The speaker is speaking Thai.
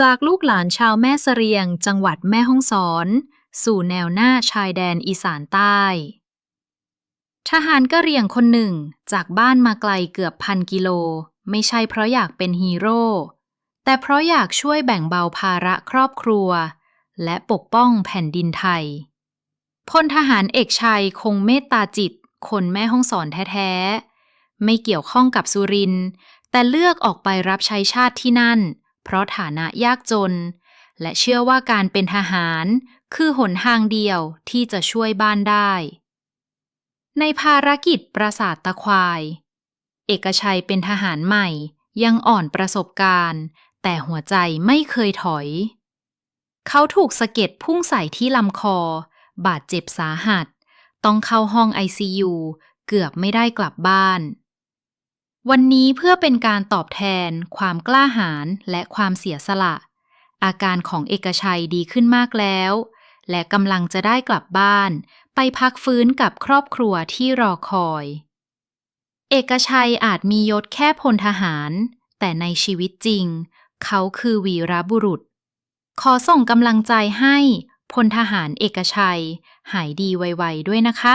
จากลูกหลานชาวแม่เสรียง จังหวัดแม่ฮ่องสอน สู่แนวหน้าชายแดนอีสานใต้ ทหารกะเหรี่ยงคนหนึ่ง จากบ้านมาไกลเกือบพันกิโล ไม่ใช่เพราะอยากเป็นฮีโร่ แต่เพราะอยากช่วยแบ่งเบาภาระครอบครัว และปกป้องแผ่นดินไทยพลทหารเอกชัยคงเมตตาจิต คนแม่ห้องสอนแท้ๆ ไม่เกี่ยวข้องกับสุรินแต่เลือกออกไปรับใช้ชาติที่นั่น เพราะฐานะยากจน และเชื่อว่าการเป็นทหาร คือหนทางเดียวที่จะช่วยบ้านได้ ในภารกิจปราสาทตะควาย เอกชัยเป็นทหารใหม่ยังอ่อนประสบการณ์ แต่หัวใจไม่เคยถอย เขาถูกสะเก็ดพุ่งใส่ที่ลำคอ บาดเจ็บสาหัส ต้องเข้าห้อง ICU เกือบไม่ได้กลับบ้าน วันนี้เพื่อเป็นการตอบแทน ความกล้าหาญและความเสียสละ อาการของเอกชัยดีขึ้นมากแล้ว และกำลังจะได้กลับบ้าน ไปพักฟื้นกับครอบครัวที่รอคอย เอกชัยอาจมียศแค่พลทหาร แต่ในชีวิตจริง เขาคือวีรบุรุษ ขอส่งกำลังใจให้พลทหารเอกชัย หายดีไวๆด้วยนะคะ